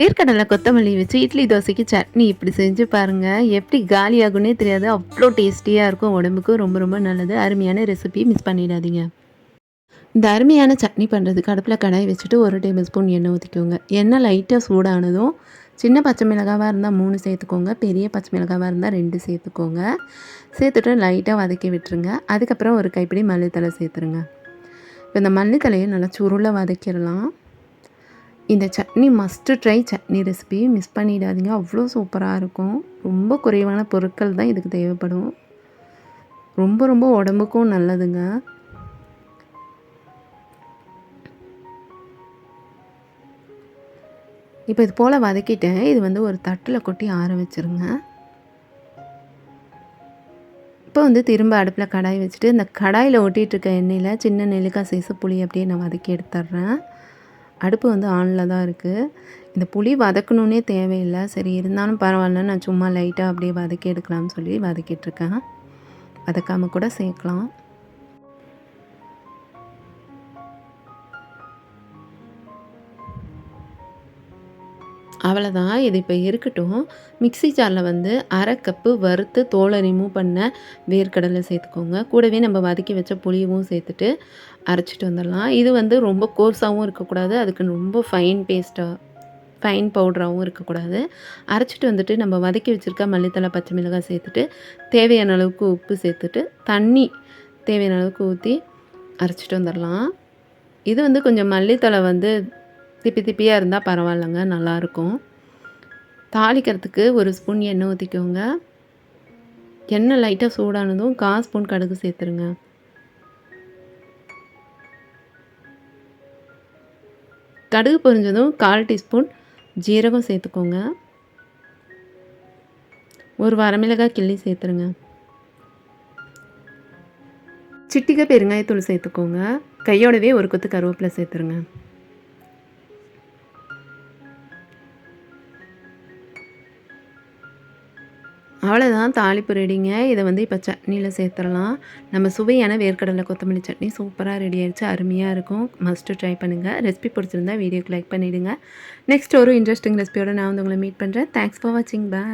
வேர்க்கடலை கொத்தமல்லி வச்சு இட்லி தோசைக்கு சட்னி இப்படி செஞ்சு பாருங்கள் எப்படி காலியாகுன்னே தெரியாது. அவ்வளோ டேஸ்டியாக இருக்கும். உடம்புக்கும் ரொம்ப ரொம்ப நல்லது. அருமையான ரெசிபி மிஸ் பண்ணிடாதீங்க. இந்த அருமையான சட்னி பண்ணுறதுக்கு அடுப்பில் கடாய் வச்சுட்டு ஒரு டேபிள் ஸ்பூன் எண்ணெய் ஊற்றிக்கோங்க எண்ணெய் லைட்டாக சூடானதும் சின்ன பச்சை மிளகாவாக இருந்தால் மூணு சேர்த்துக்கோங்க. பெரிய பச்சை மிளகாவாக இருந்தால் ரெண்டு சேர்த்துக்கோங்க. சேர்த்துட்டு லைட்டாக வதக்கி விட்டுருங்க. அதுக்கப்புறம் ஒரு கைப்பிடி மல்லித்தலை சேர்த்துருங்க. இப்போ இந்த மல்லித்தலையை நல்லா சுருளை வதக்கிடலாம். இந்த chutney must try chutney recipe miss பண்ணிடாதீங்க. அவ்வளோ சூப்பராக இருக்கும். ரொம்ப குறைவான பொருட்கள் தான் இதுக்கு தேவைப்படும். ரொம்ப ரொம்ப உடம்புக்கும் நல்லதுங்க. இப்போ இது போல் வதக்கிட்டேன். இது வந்து ஒரு தட்டில் கொட்டி ஆற வச்சுருங்க. இப்போ வந்து திரும்ப அடுப்பில் கடாய் வச்சுட்டு இந்த கடாயில் ஒட்டிகிட்ருக்க எண்ணெயில் சின்ன நெல்லிக்காய் சைஸு புளி அப்படியே நான் வதக்கி எடுத்துட்றேன் அடுப்பு வந்து ஆனில் தான் இருக்குது இந்த புளி வதக்கணுன்னே தேவையில்லை. சரி இருந்தாலும் பரவாயில்ல நான் சும்மா லைட்டாக அப்படியே வதக்கி எடுக்கலாம்னு சொல்லி வதக்கிட்டுருக்கேன் வதக்காமல் கூட சேர்க்கலாம். அவ்வளோதான் இது இப்போ இருக்கட்டும். மிக்ஸி ஜாரில் வந்து அரை கப்பு வறுத்து தோலை ரிமூவ் பண்ண வேர்க்கடலை சேர்த்துக்கோங்க. கூடவே நம்ம வதக்கி வச்ச புளியவும் சேர்த்துட்டு அரைச்சிட்டு வந்துடலாம். இது வந்து ரொம்ப கோர்ஸாகவும் இருக்கக்கூடாது. அதுக்கு ரொம்ப ஃபைன் பேஸ்ட்டாக ஃபைன் பவுடராகவும் இருக்கக்கூடாது. அரைச்சிட்டு வந்துட்டு நம்ம வதக்கி வச்சுருக்க மல்லித்தலை பச்சை மிளகாய் சேர்த்துட்டு தேவையான அளவுக்கு உப்பு சேர்த்துட்டு தண்ணி தேவையான அளவுக்கு ஊற்றி அரைச்சிட்டு வந்துடலாம். இது வந்து கொஞ்சம் மல்லித்தலை வந்து திப்பி திப்பியாக இருந்தால் பரவாயில்லைங்க நல்லாயிருக்கும் தாளிக்கிறதுக்கு ஒரு ஸ்பூன் எண்ணெய் ஊற்றிக்கோங்க எண்ணெய் லைட்டாக சூடானதும் கால் ஸ்பூன் கடுகு சேர்த்துருங்க. கடுகு பொரிஞ்சதும் கால் டீஸ்பூன் ஜீரகம் சேர்த்துக்கோங்க. ஒரு வரமிளகாய் கிள்ளி சேர்த்துருங்க. சிட்டிக்க பெருங்காயத்தூள் சேர்த்துக்கோங்க. கையோடவே ஒரு கொத்து கருவேப்பிலை சேர்த்துருங்க. அவ்வளோதான் தாளிப்பு ரெடிங்க இதை வந்து இப்போ சட்னியில் சேர்த்துடலாம். நம்ம சுவையான வேர்க்கடலை கொத்தமல்லி சட்னி சூப்பராக ரெடி ஆகிடுச்சு அருமையாக இருக்கும். மஸ்ட்டு ட்ரை பண்ணுங்கள் ரெசிபி பிடிச்சிருந்தா வீடியோக்கு லைக் பண்ணிவிடுங்க நெக்ஸ்ட் ஒரு இன்ட்ரெஸ்டிங் ரெசிபியோடு நான் வந்து உங்களை மீட் பண்ணுறேன் தேங்க்ஸ் ஃபார் வாட்சிங் பாய்